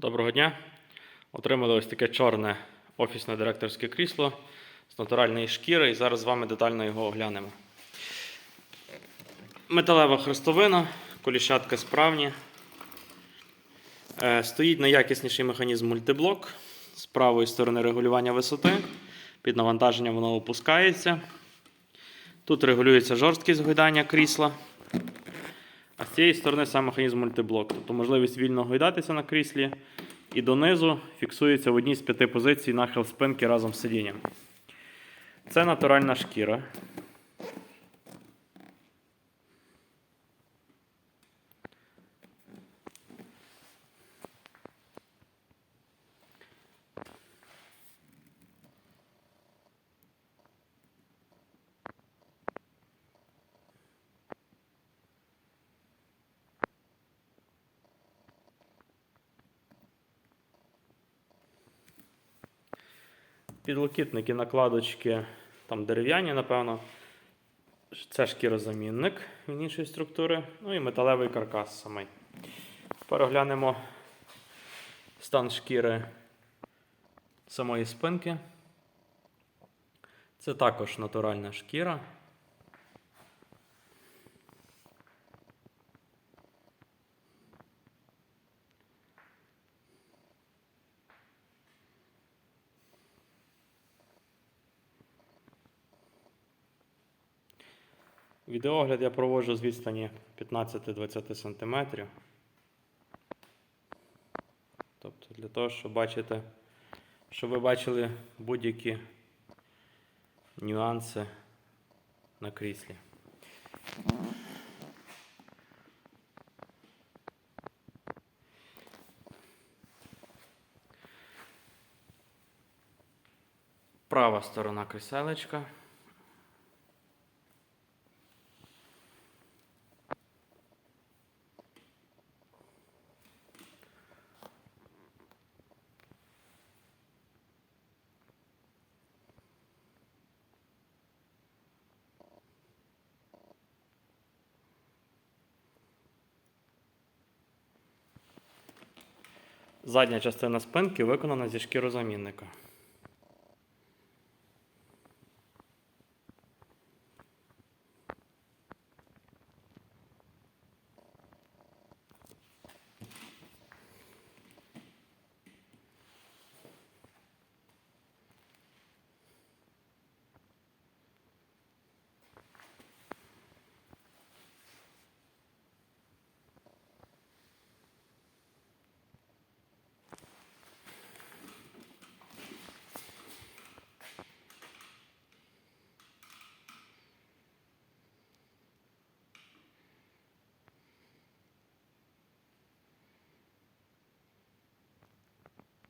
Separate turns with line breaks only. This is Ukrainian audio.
Доброго дня. Отримали ось таке чорне офісне директорське крісло з натуральної шкіри, і зараз з вами детально його оглянемо. Металева хрестовина, коліщатка справні. Е, Стоїть найякісніший механізм мультиблок. З правої сторони регулювання висоти. Під навантаженням воно опускається. Тут регулюється жорсткість гойдання крісла. А з цієї сторони сам механізм мультиблок. Тобто можливість вільно гойдатися на кріслі. І донизу фіксується в одній з п'яти позицій нахил спинки разом з сидінням. Це натуральна шкіра. Підлокітники, накладочки там дерев'яні, напевно. Це шкірозамінник він іншої структури. Ну і металевий каркас самий. Переглянемо стан шкіри самої спинки. Це також натуральна шкіра. Відеогляд я проводжу з відстані 15-20 см. Тобто для того, щоб бачити, щоб ви бачили будь-які нюанси на кріслі. Права сторона кріселечка. Задня частина спинки виконана зі шкірозамінника.